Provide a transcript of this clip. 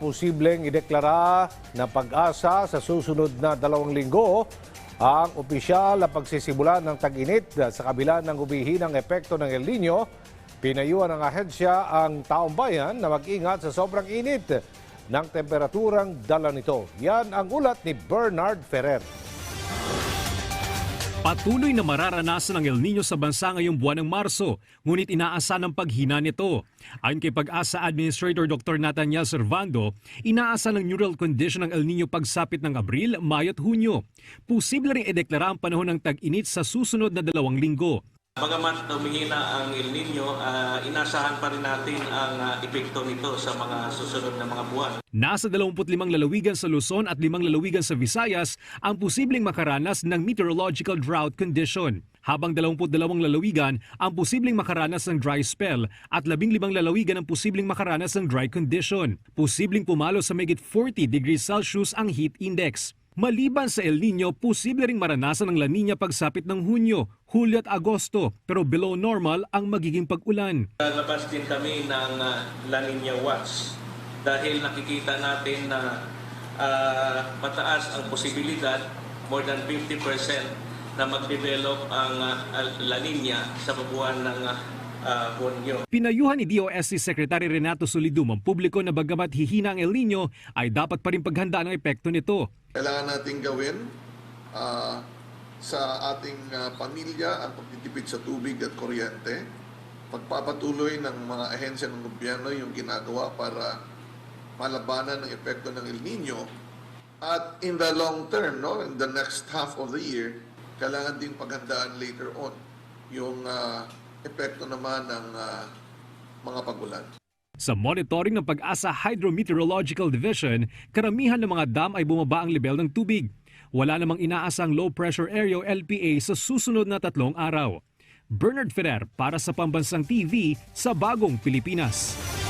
posibleng ideklara na pag-asa sa susunod na dalawang linggo ang opisyal na pagsisimula ng tag-init sa kabila ng umihinang epekto ng El Nino. Pinayuhan ng ahensya ang taong bayan na mag-ingat sa sobrang init ng temperaturang dala nito. Yan ang ulat ni Bernard Ferrer. Patuloy na mararanasan ng El Nino sa bansa ngayong buwan ng Marso, ngunit inaasa ng paghina nito. Ayon kay Pag-asa Administrator Dr. Nathaniel Servando, inaasa ng neural condition ng El Nino pagsapit ng Abril, Mayo at Hunyo. Posible rin ideklara ang panahon ng tag-init sa susunod na dalawang linggo. Bagamat humihina ang El Nino, ah, inasahan pa rin natin ang ah, epekto nito sa mga susunod na mga buwan. Nasa 25 lalawigan sa Luzon at 5 lalawigan sa Visayas ang posibleng makaranas ng meteorological drought condition. Habang 22 lalawigan ang posibleng makaranas ng dry spell at 15 lalawigan ang posibleng makaranas ng dry condition. Posibleng pumalo sa megit 40 degrees Celsius ang heat index. Maliban sa El Nino, posible ring maranasan ng La Nina pagsapit ng Hunyo, Hulyo at Agosto, pero below normal ang magiging pag-ulan. Lalabas din kami ng ah, La Nina Watch dahil nakikita natin na ah, mataas ang posibilidad, more than 50% na mag-develop ang ah, La Nina sa buwan ng ah, Hunyo. Pinayuhan ni DOST Secretary Renato Solidum ang publiko na bagamat hihina ang El Nino ay dapat pa rin paghandaan ang epekto nito. kailangan nating gawin ah, sa ating ah, pamilya ang pagtitipid sa tubig at kuryente, pagpapatuloy ng mga ahensya ng gobyerno yung ginagawa para malabanan ng epekto ng El Nino at in the long term, no, in the next half of the year, kailangan din paghandaan later on yung ah, epekto naman ng ah, mga pagulan. Sa monitoring ng Pag-asa Hydrometeorological Division, karamihan ng mga dam ay bumaba ang level ng tubig. Wala namang inaasang low pressure area o LPA sa susunod na tatlong araw. Bernard Ferrer para sa Pambansang TV sa Bagong Pilipinas.